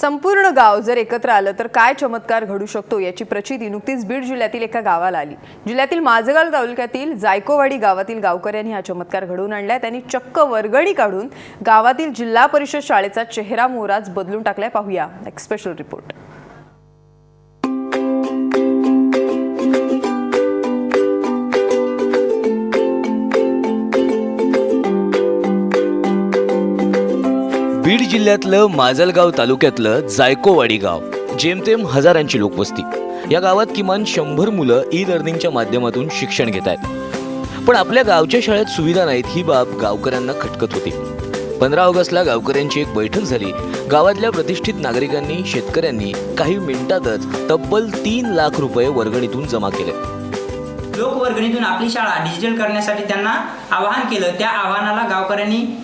संपूर्ण गाव जर एकत्र आलं तर काय चमत्कार घडू शकतो याची प्रचिती नुकतीच बीड जिल्ह्यातील एका गावाला आली. जिल्ह्यातील माझगाव तालुक्यातील जायकोवाडी गावातील गावकऱ्यांनी हा चमत्कार घडवून आणलाय. त्यांनी चक्क वर्गणी काढून गावातील जिल्हा परिषद शाळेचा चेहरा मोहराच बदलून टाकलाय. पाहूया. एक स्पेशल रिपोर्ट बीड जिल्ह्यातलं माजलगाव तालुक्यातलं जायकोवाडी गाव जेमतेम हजारांची लोकवस्ती. या गावात किमान शंभर मुलं ई लर्निंगच्या माध्यमातून शिक्षण घेत आहेत. पण आपल्या गावच्या शाळेत सुविधा नाहीत ही बाब गावकऱ्यांना खटकत होती. पंधरा ऑगस्टला गावकऱ्यांची एक बैठक झाली. गावातल्या प्रतिष्ठित नागरिकांनी शेतकऱ्यांनी काही मिनिटातच तब्बल तीन लाख रुपये वर्गणीतून जमा केले. लोकवर्गणीतून आपली शाळा डिजिटल करण्यासाठी त्यांना आवाहन केलं. त्या आवाहनाला गावकऱ्यांनी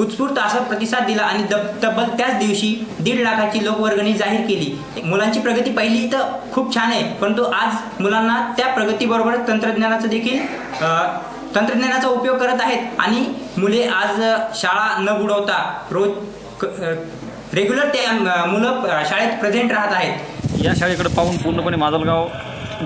उत्स्फूर्त असा प्रतिसाद दिला आणि तब्बल त्याच दिवशी दीड लाखाची लोकवर्गणी जाहीर केली. मुलांची प्रगती पहिली तर खूप छान आहे परंतु आज मुलांना त्या प्रगतीबरोबर तंत्रज्ञानाचं देखील तंत्रज्ञानाचा उपयोग करत आहेत. आणि मुले आज शाळा न बुडवता रोज रेग्युलर ते मुलं शाळेत प्रेझेंट राहत आहेत. या शाळेकडे पाहून पूर्णपणे माजलगाव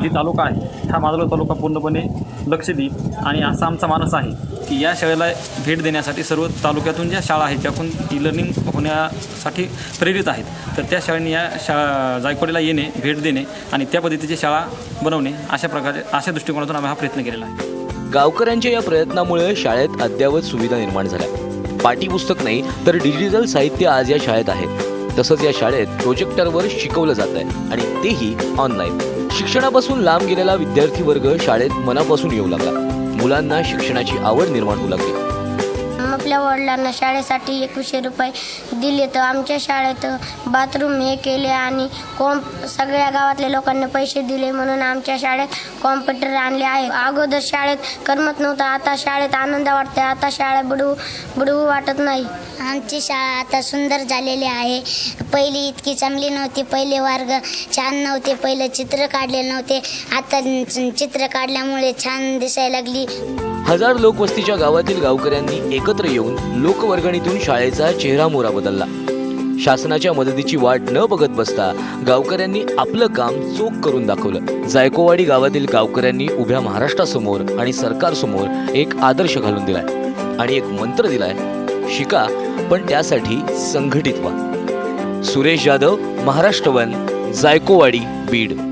जी तालुका आहे हा माजलगाव तालुका पूर्णपणे लक्ष देईल आणि असा आमचा मानस आहे. की या शाळेला भेट देण्यासाठी सर्व तालुक्यातून ज्या शाळा आहेत ज्यातून ई लर्निंग होण्यासाठी प्रेरित आहेत तर त्या शाळेने या शा जायकवाडीला येणे भेट देणे आणि त्या पद्धतीची शाळा बनवणे अशा प्रकारे अशा दृष्टिकोनातून आम्ही हा प्रयत्न केलेला आहे. गावकऱ्यांच्या या प्रयत्नामुळे शाळेत अद्ययावत सुविधा निर्माण झाल्या पाठीपुस्तक नाही तर डिजिटल साहित्य आज या शाळेत आहे. तसंच या शाळेत प्रोजेक्टरवर शिकवलं जात आहे आणि तेही ऑनलाईन. शिक्षणापासून लांब गेलेला विद्यार्थी वर्ग शाळेत मनापासून येऊ लागला. मुलांना शिक्षणाची आवड निर्माण होऊ लागली. आपल्या वडिलांना शाळेसाठी एकवीसशे रुपये दिले तर आमच्या शाळेत बाथरूम हे केले आणि कॉम्प सगळ्या गावातल्या लोकांनी पैसे दिले म्हणून आमच्या शाळेत कॉम्प्युटर आणले आहे. अगोदर शाळेत करमत नव्हतं आता शाळेत आनंद वाटते आता शाळा बुडवू बुडवू वाटत नाही. आमची शाळा आता सुंदर झालेली आहे. पहिली इतकी चांगली नव्हती पहिले वर्ग छान नव्हते पहिले चित्र काढले नव्हते. आता चित्र काढल्यामुळे छान दिसायला लागली. हजार लोकवस्तीच्या गावातील गावकऱ्यांनी एकत्र येऊन लोकवर्गणीतून शाळेचा चेहरा मोरा बदलला. शासनाच्या मदतीची वाट न बघत बसता गावकऱ्यांनी आपलं काम चोख करून दाखवलं. जायकोवाडी गावातील गावकऱ्यांनी उभ्या महाराष्ट्रासमोर आणि सरकारसमोर एक आदर्श घालून दिलाय आणि एक मंत्र दिलाय शिका पण त्यासाठी संघटित व्हा. सुरेश जाधव महाराष्ट्र वन जायकोवाडी बीड.